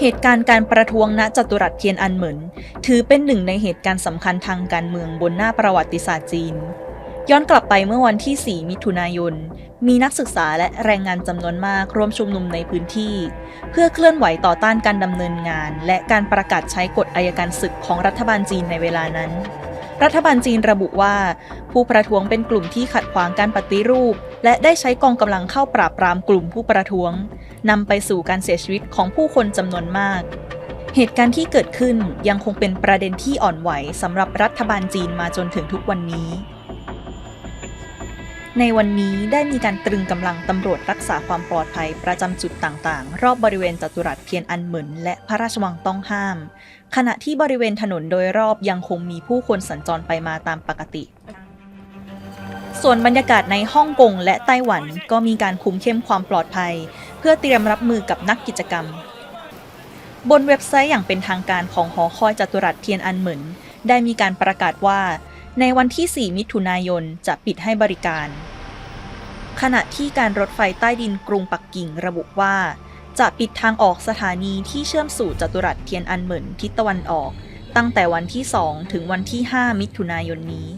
เหตุการณ์การประท้วงณจัตุรัสเทียนอันเหมินถือเป็นหนึ่งในเหตุการณ์สำคัญทางการเมืองบนหน้าประวัติศาสตร์จีน ย้อนกลับไปเมื่อวันที่ 4 มิถุนายน มีนักศึกษาและแรงงานจำนวนมากร่วมชุมนุมในพื้นที่ เพื่อเคลื่อนไหวต่อต้านการดำเนินงาน และการประกาศใช้กฎอายการศึกของรัฐบาลจีนในเวลานั้น รัฐบาลจีนระบุว่า ผู้ประท้วงเป็นกลุ่มที่ขัดขวางการปฏิรูป และได้ใช้กองกำลังเข้าปราบปรามกลุ่มผู้ประท้วงนำไปสู่การเสียชีวิตของผู้คนจำนวนมาก เหตุการณ์ที่เกิดขึ้นยังคงเป็นประเด็นที่อ่อนไหวสำหรับรัฐบาลจีนมาจนถึงทุกวันนี้ ในวันนี้ได้มีการตรึงกำลังตำรวจรักษาความปลอดภัยประจำจุดต่างๆ รอบบริเวณจัตุรัสเทียนอันเหมินและพระราชวังต้องห้าม ขณะที่บริเวณถนนโดยรอบยังคงมีผู้คนสัญจรไปมาตามปกติ ส่วนบรรยากาศในฮ่องกงและไต้หวันก็มีการคุมเข้มความปลอดภัย เพื่อเตรียมรับมือกับนักกิจกรรม บนเว็บไซต์อย่างเป็นทางการของหอคอยจัตุรัสเทียนอันเหมินได้มีการประกาศว่า ในวันที่ 4 มิถุนายนจะปิดให้บริการ ขณะที่การรถไฟใต้ดินกรุงปักกิ่งระบุว่า จะปิดทางออกสถานีที่เชื่อมสู่จัตุรัสเทียนอันเหมินทิศตะวันออก ตั้งแต่วันที่ 2 ถึงวันที่ 5 มิถุนายนนี้